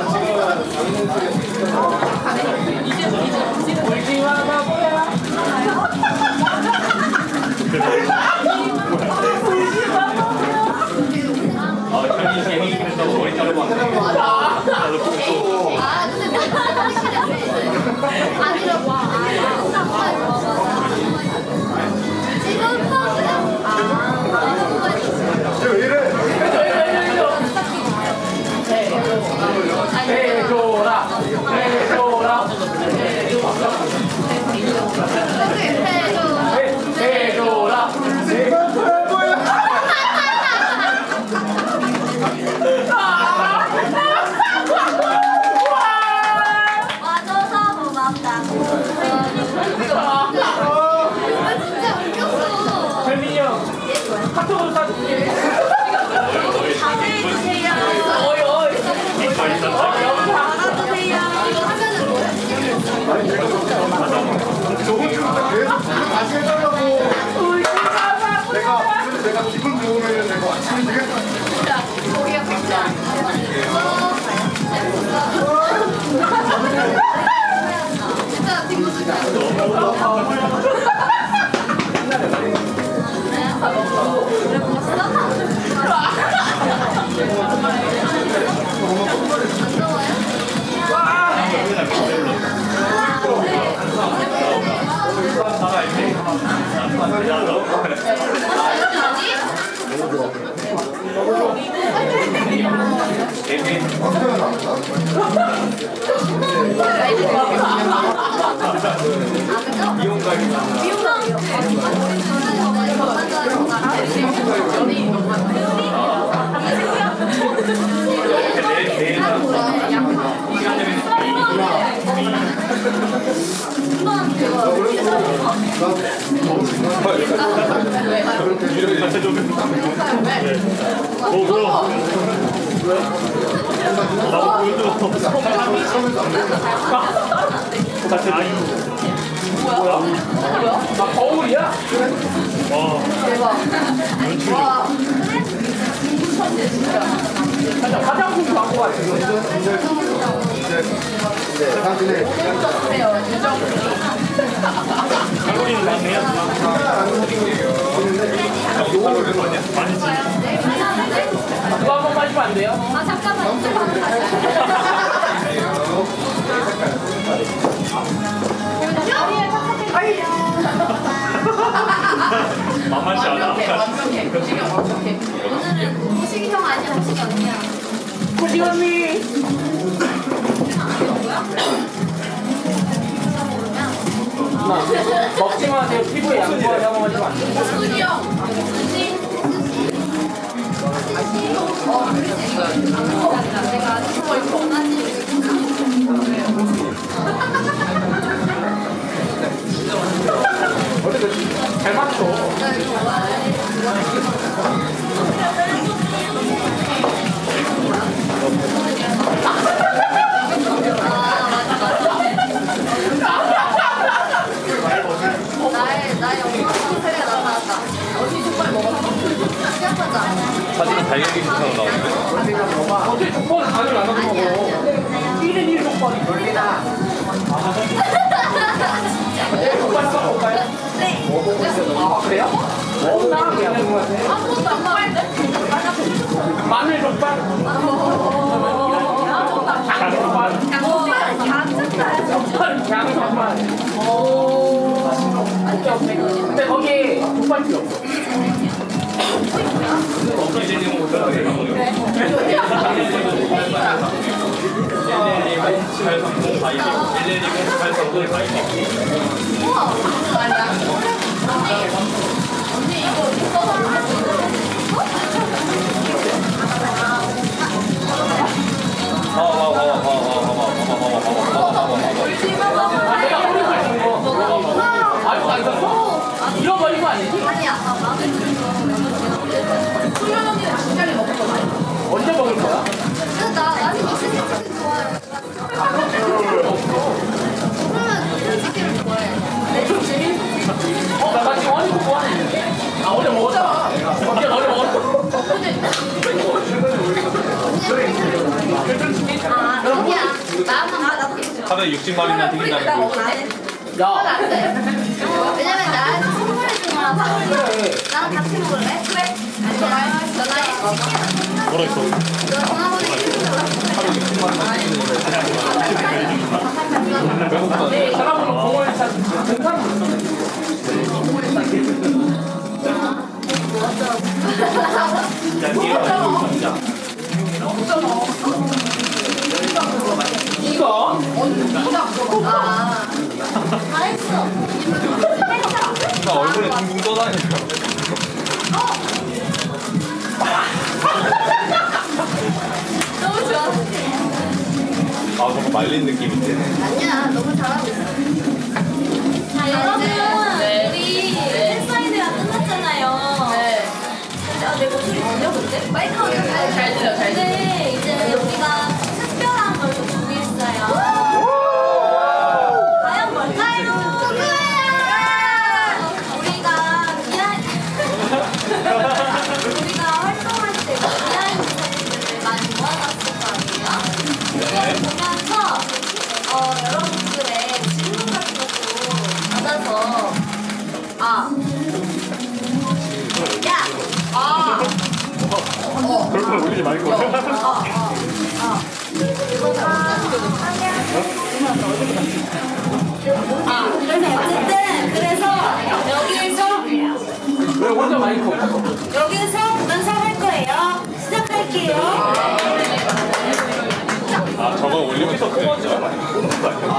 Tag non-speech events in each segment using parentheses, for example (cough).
지금 강릉 쪽에 화장품 와 지금. 이제 당신의 한국인 많네요. 요거를 거 아니야? 아니지. 그거 한번 마시면 안 돼요? 아 잠깐만 이쪽 한번 가자. 만만치 않아. 오늘은 호식이 형 아니야 호식이 언니야. 호시 언니. 누나 먹지 마세요. 피부에 양보하자고 하시면 안 돼요. 형. 어. 내가. 잘 맞춰. 달걀이 좋다고 나오는데. 어떻게 족발을 간을 안 하고 먹어? 1인 1 족발이 별리다. 족발 써볼까요? 네. 아. 오케이 오케이. 근데 거기 족발 필요 없어. 이 수연 언니는 닭가슴살이 먹을 거야. 언제 먹을 거야? 근데 나 나는 이스테치를 나 나, 나, 60마리나 튀긴다. 야, 왜냐면 나 선물해준 거랑 사올래. 나 같이 뭐 아, 먹을래? 왜? 뭐라 했어? 너 전화번호 해줄래? 하루에 60마리나 튀기는 거래. 배고프다. 사람으로 공을 찾는 등산을 못하네 야, 뒤에 가지고 진짜. 이거 아. 잘했어. 나 얼굴에 둥둥 떠다니는 너 아, 너무 말린 느낌인데. 아니야, 너무 잘하고 있어. 자, 여러분. 우리 팬사인회가 끝났잖아요. 네. 근데, 아, 내 목소리 들려본데? 마이크가 잘, 잘 들려, 잘 들려. 네, 이제 우리가 아, 그래서 어쨌든 그래서 여기에서 왜 혼자 마이크 없어? 여기서 연습할 거예요. 시작할게요. 아, 저거 올리면 또 진짜 많이 보는 거 아니야? 뭐야?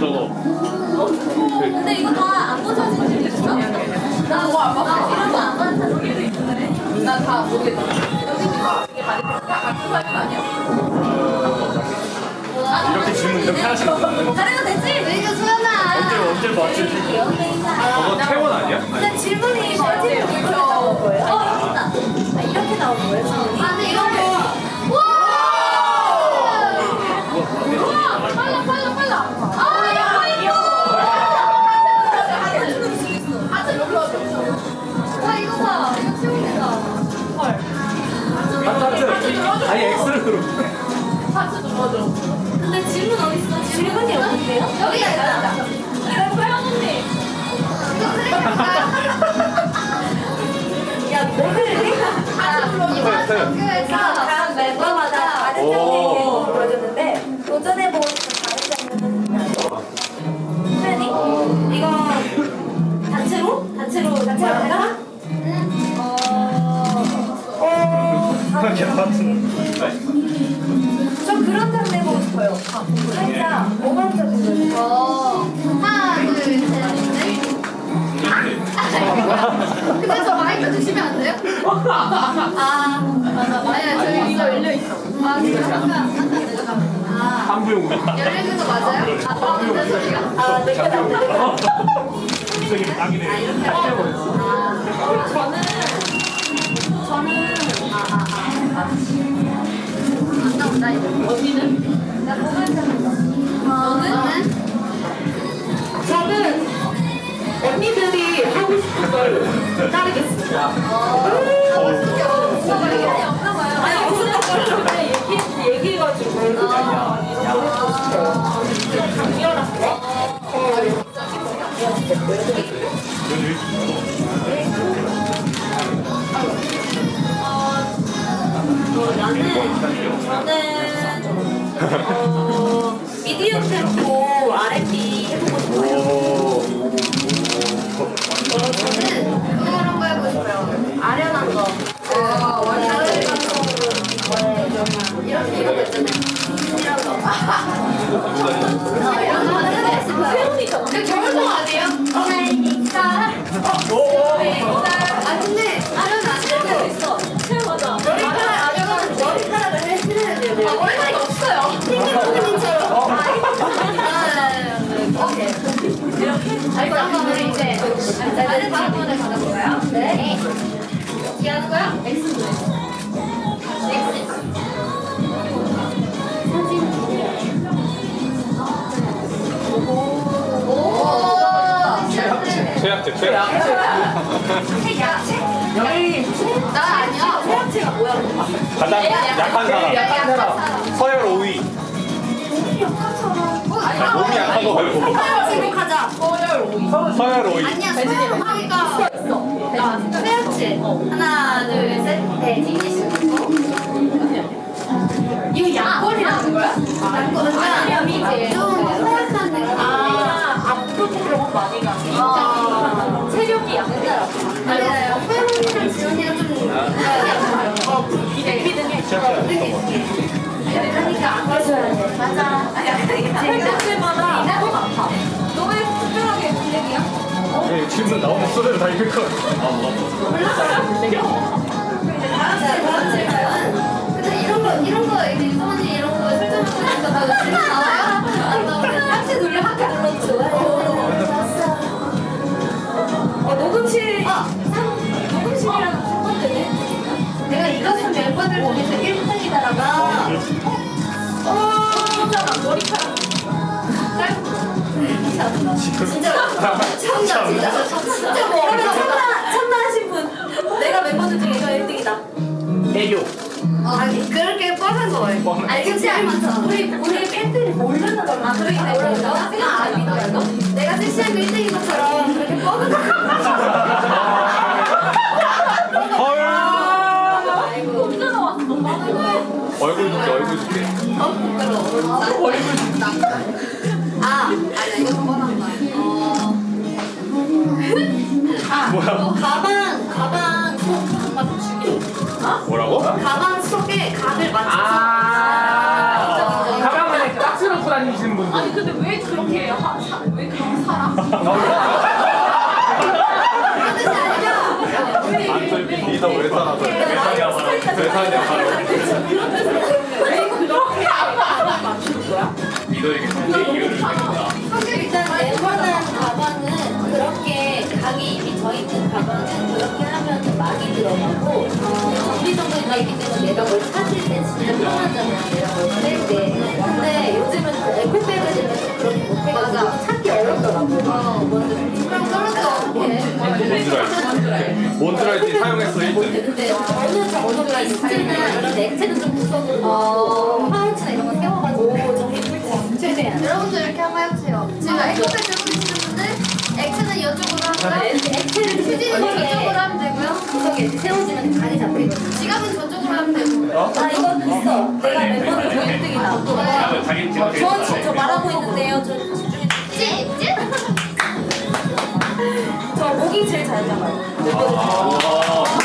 저거. 근데 이거 다안본 사진들 있어? 나 그거 안 봤어. 나 이런 거안 있는데. 난다 모르겠다. 이게 많이 다 같은 사진 아니야? 이렇게 질문 이렇게 하시는 거 다른 거 됐지? 왜 이거 소연아? 언제 맞추지? 연예인아. 저거 태원 아니야? 근데 질문이 뭐지? 이렇게 나온 거예요? 어. 아, 이렇게 나온 거예요, 근데 질문 어딨어? 질문이 없는데요? 여기가 있다. 이거 소영 언니. 이거 그래. 야, 뭐를 이번 정규에서 각 멤버마다 다른 장르를 보여줬는데 도전해 보고 싶은 다른 있나요? 소연이? 이거 단체로? 단체로, 단체로 할까? 어... 어... (laughs) 저 근데 저 마이크 주시면 안 돼요? 아, 아니야, 저기 이거 열려 있어. 아, 그래? 아까, 아까 아, 한부용 열려있는 거 맞아요? 아, 나오는 소리가? 아, 내가 이게 딱이네. 아, 이렇게 하려고 아, 저는, 저는, 아, 아, 아, 아. 안 나온다, 이거. 언니는? 나 뭐가 있는 거? 너는? 저는 언니들이 따르겠습니다. 어, 나는 저는 어, 미디어 템포 R&B 해보고 싶어요. 저는 그런 거 해보고 싶어요. 아련한 거. 어, 원래 이렇게 이런 거 있잖아요. 이런 거. 어, 이런 거 하는데 세훈이잖아. 근데 결혼 아니에요? 그러 거야? X X. 오. 최악제 최악. 나 아니야. 세약체가 뭐야? 가장 약한 사람. 약한 사람. 서열 5위. 몸이 약한 거 말고. 생각하자. 서열 5위. 아니야, 소영이가 있 어. 세약체. 하나, 둘, 셋. 돼지. 이거 면 하트 눌러 하트 눌러 좋아요. 어 녹음실 아 녹음실이랑 첫 번째네. 내가 이것은 멤버들 중에서 1등이다라가. 어 머리카락 짧고 진짜 참나 진짜 진짜 머리를 참나 참나하신 분 내가 멤버들 중에 이거 1등이다. 애교. 아니 그렇게 뻔한 거 말고 알겠지 알겠어 우리 우리 팬들이 모르는 걸로 아 그러니까 모르는 거 내가 안 믿어요 내가 섹시한 1등인 것처럼 그렇게 뻔한 거 헐. 말고 혼자 말고 얼굴 줄게 얼굴 줄게. 어 부끄러워 뭐야? 어, 가방 가방 속 맞춰 주기 뭐라고? 가방 속에 각을 맞춰서 아. 가방 안에 박스 넣고 다니시는 분들. 아니 근데 왜 그렇게 하, 사, 왜 그렇게 살아? 그런 뜻이 아니라 안철 리더 외산하서 외산이야 바로. 외산이야 바로. 왜 그렇게 각을 맞추는 거야? 리더에게 있는 가방은 그렇게 하면 막이 들어가고 정리정돈이 돼 있기 때문에 내가 뭘 찾을 때 진짜 편하잖아 내가 뭘뺄 때. 근데 요즘은 그 에코백을 들면 좀 그렇게 못해가지고 찾기 어렵더라고. 어, 뭔지. 그럼 떨어져 어떡해. 뭔줄 알지? 뭔줄 알지 사용했어 1등. 근데 어느 정도가 있지는 이런 액체는 좀 구석으로 파우치나 이런 거 세워가지고 정리를 최대한 여러분도 이렇게 한번 해보세요 지금 에코백 들고 계시는 분들 액체는 이쪽으로 하고요 휴지는 저쪽으로 하면 되고요. 구석에 이렇게 세워지면 간이 잡히거든요. 지갑은 저쪽으로 하면 되고. 아 이거 있어. 내가 멤버들 중 1등이다. 자기 지금 저, 저, 저 말하고 있는데요. 저 집중해 찌? 찌? 저 목이 제일 잘 잡아요. 한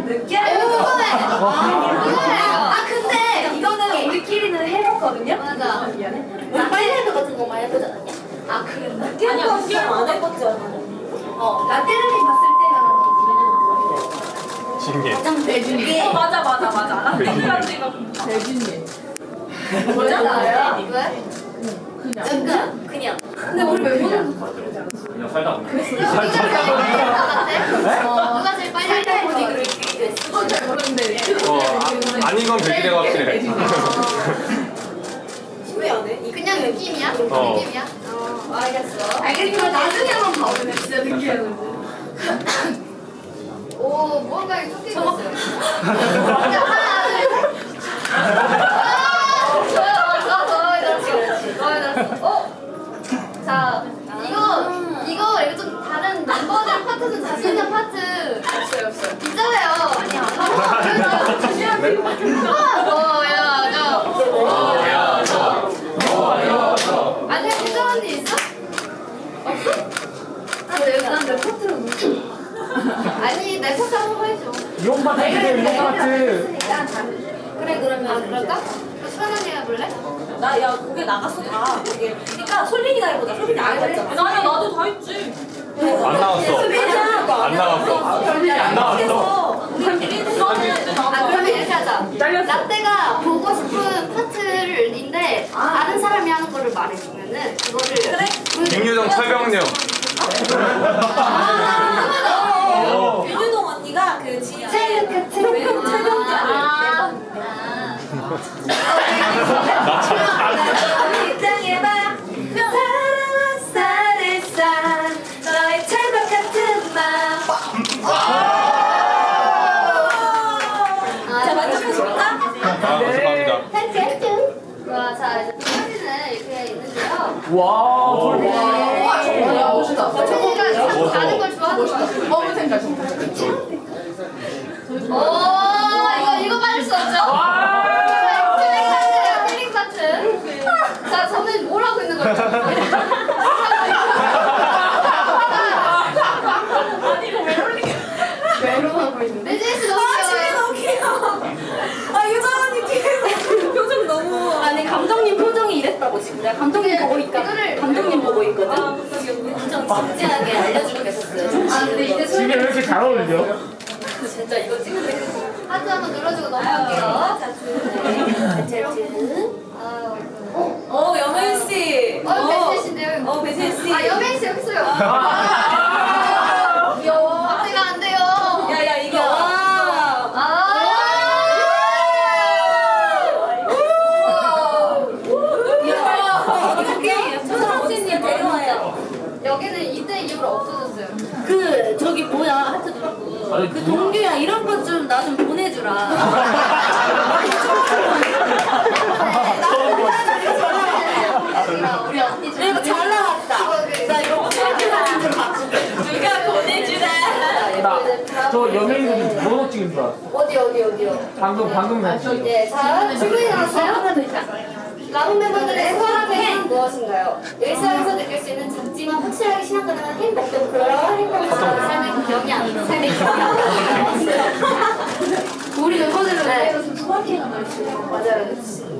늦게 하는 이거네. 거. 아, 아 근데 이거는 우리끼리는 해봤거든요. 맞아. 미안해. 우리 파인애플 같은 거 많이 해보지 않았냐? 아, 그랬나? 아니야, 그게 안 해봤지 않아. 어 라떼를 봤을 때가 신기해. 가장 대중이. 맞아 맞아 맞아. 라떼까지 뭐야? 나요? 왜? 그냥. 그냥. 근데 우리 멤버는 그냥 살다 나갔대? 누가 제일 빨리 할 보니 그렇게 됐어. 그건 잘 모르는데. 어, 아, 아닌 건 백일의 확실해. 왜 안 해? 그냥 느낌이야? 어. 느낌이야? 어, 알겠어. 알겠어. 나중에 한번 봐보네. 진짜 느끼하는데. 오, 뭔가 이렇게. 자, 하나, 둘, 셋. (laughs) 파트 좀 자신 있는 파트. 없어요, 없어요. 있잖아요. 아니야. 어, 야, 야. 아니야, 희정 언니 있어? 없어? 아, 내, 난내 파트로 놓고. 아니, 내 파트 한번 해줘. 용바 해주세요 용바트 그래, 그러면 그럴까? 수현 언니 해볼래? 나 야 그게 나갔어 다 그게 그러니까 솔빈이가 해보자 솔빈이 안 했잖아 나야 나도 다 했지 안 나왔어. 안 나왔어. 안 나왔어. 아 그러면 이렇게 하자. 라떼가 보고 싶은 파트를인데 다른 사람이 하는 거를 말해주면은 그거를 그래. 김유정 최병렬. 윤유동 언니가 그 지혜 체육 체육 입장해봐. 와 소리 와, 정말 멋있다. 소민이가 가는 걸 좋아하는 거 같아. 먹을 생각 오, 이거 이거 빠질 수 없죠. 힐링 파트, 힐링 파트. 자, 저는 뭘 하고 있는 거죠? 메로하고 있는데 매진 씨 너무 귀여워요. 너무 귀여워 아 유정 언니 뒤에서 표정 너무 아니 감독님 표정이 이랬다고 지금 내가 감독님 보고 이거를 감독님 보고 있거든. 엄청 진지하게 알려주고 계셨어요. 아, 근데 이제 집에 왜 이렇게 잘 어울리죠? (laughs) 진짜 이거 찍는데 하트 한번 눌러주고 넘어갈게요. 자, 제 아유. 어 여민 씨 어, 배신 씨인데요. 어 배신 씨 아, 여민 씨 있어요. 아. 귀여워. 앞에가 안 돼요. 야야 이게 와 아. 초상진님 데려와요 여기는 이때 이후로 없어졌어요. 그 저기 뭐야 하트 누르고 아니, 그 누구? 동규야 이런 것 좀 나 좀 보내주라. 좀. 나왔다. 좀 어디 어디 어디요? 방금 방금 했지 네, 자 질문이 나왔어요. 라운 멤버들의 소확행은 무엇인가요? 일상에서 느낄 수 있는 작지만 확실하게 시작 가능한 행복도 그러한 행복을 삶의 경향, 삶의 경향. 우리 멤버들은 네. 좀 소확행을 말해요. 맞아요,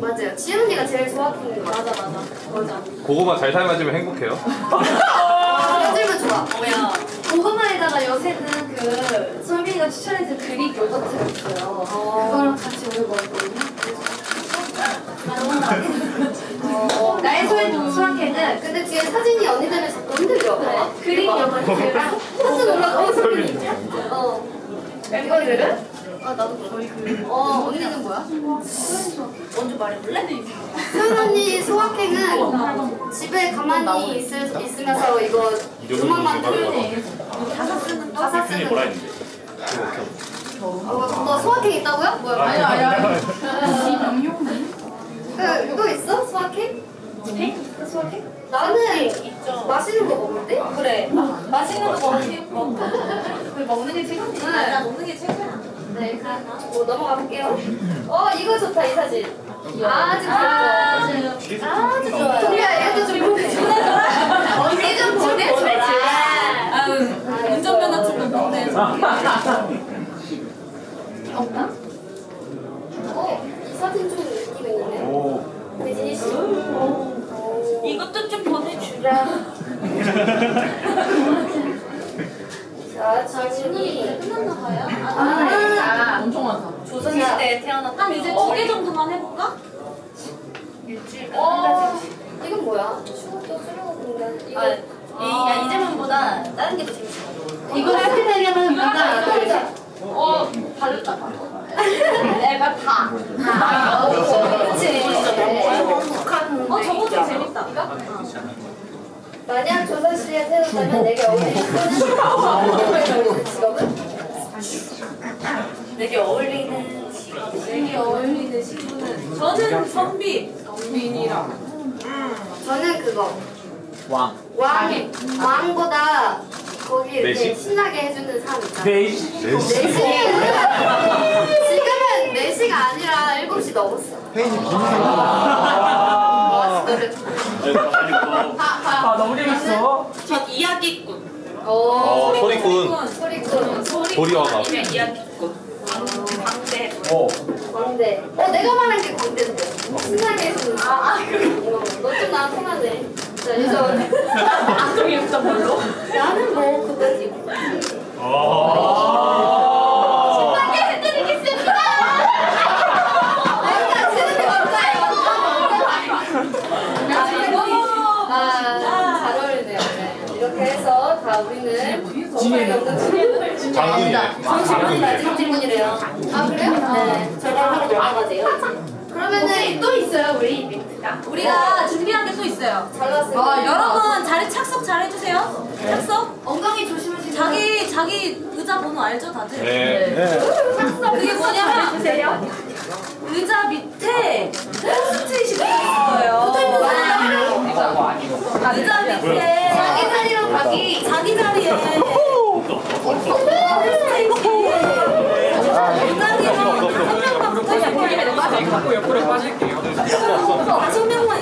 맞아요. 지은 언니가 제일 소확행인 것 같아. 맞아, 맞아, 맞아. 고구마 잘 삶아지면 행복해요. 아, 질문 좋아. 뭐야 고구마에다가 요새는 그 솔빈이가 추천해준 그릭 요거트가 있어요. 그거랑 같이 오늘 먹었거든요. 어, 나의 소의 수학회는 근데 뒤에 사진이 언니 때문에 자꾸 흔들려. 그릭 요거트랑 하트 놀라 어 솔빈이. 어. 이거들은? 아 나도 거의 그. 어 언니는 뭐야? 먼저 말해볼래? 소연 언니 소확행은 집에 가만히 있을, 있으면서 이거 음악만 틀고 가사 쓰는 가사 쓰는 거. 했는데? 어, 너 소확행 있다고요? 뭐야? 아니 아니 아니 그, 또 있어? 소확행? 소확행? 나는 맛있는 거 먹을 때? 그래 맛있는 거 먹고 (laughs) 그 먹는 게 최고지. 나 먹는 게 최고야 네, 가, 뭐 넘어가 볼게요. 어, 이거 좋다, 이 사진. 아주 귀엽죠? 아주 좋아요. 동리야, 이것도 좀 보내줘. 언니 좀 보내줘라. 아유 운전면허증도 보내줘 없나? 어, 이 사진 좀 느낌? 오. 대진이 씨. 이것도 좀 보내주라 (laughs) 자, 질문이 끝났나 봐요? 아, 엄청 많다 조선시대에 태어났다 한 이제 두 개 정도만 해볼까? 어, 이건 뭐야? 추억도 수려고 공간. 이거. 아, 이, 야, 이제만보다 다른 게 더 재밌어 이거 둘, 셋. 어, 다르다. 내가 다. 아, 그치. 어, 저것도 재밌다. 만약 조선시대에 태어났다면 내게 어울리는 직업은? 직업은? 내게 어울리는 직업. 내게 어울리는 직업은 저는 선비. 선비니랑. 저는 그거. 왕. 왕, 왕보다 거기 이렇게 내시? 신나게 해주는 사람 있잖아. 네이시. 내시. 지금은 4시가 아니라 7시 넘었어. 혜인이 김희성 아, 노래. 아 너무 재밌어. 전 이야기꾼. 오, 어, 소리꾼. 소리꾼. 도리와가. 이야기꾼. 광대. 오. 광대. 어, 내가 말한 게 광대인데. 신나게 해주는. 아, 그래. 너좀 나랑 통하네. 자, 이제 안동이 역전 뭘로? 나는 뭐 그거지. 아. 신나게 해드리겠습니다. 내가 지는 게 맞아요. 아, 잘 어울리네요. 네. 이렇게 해서 다 우리는 정말 없는 질문을 장군이네. 질문이 마지막 질문이래요. 아 그래요? 네. 저희가 하루 넘어가세요. 그러면은 또 있어요 우리 이벤트가. 우리가 준비한 게 또 있어요. 잘 나왔어요. 어, 여러분 자리 착석 잘 해주세요. 착석. 엉덩이 조심하시고. 자기 자기 의자 번호 알죠 다들? 네. 그게 뭐냐면 의자 밑에 포스트잇이 붙어 있을 거예요. 의자 밑에 자기 자리로 가기. 자기 자리에 포스트잇이 의자리랑 한 명만 붙어 있을 거예요. 이거 옆으로 빠질게요. 다섯 명만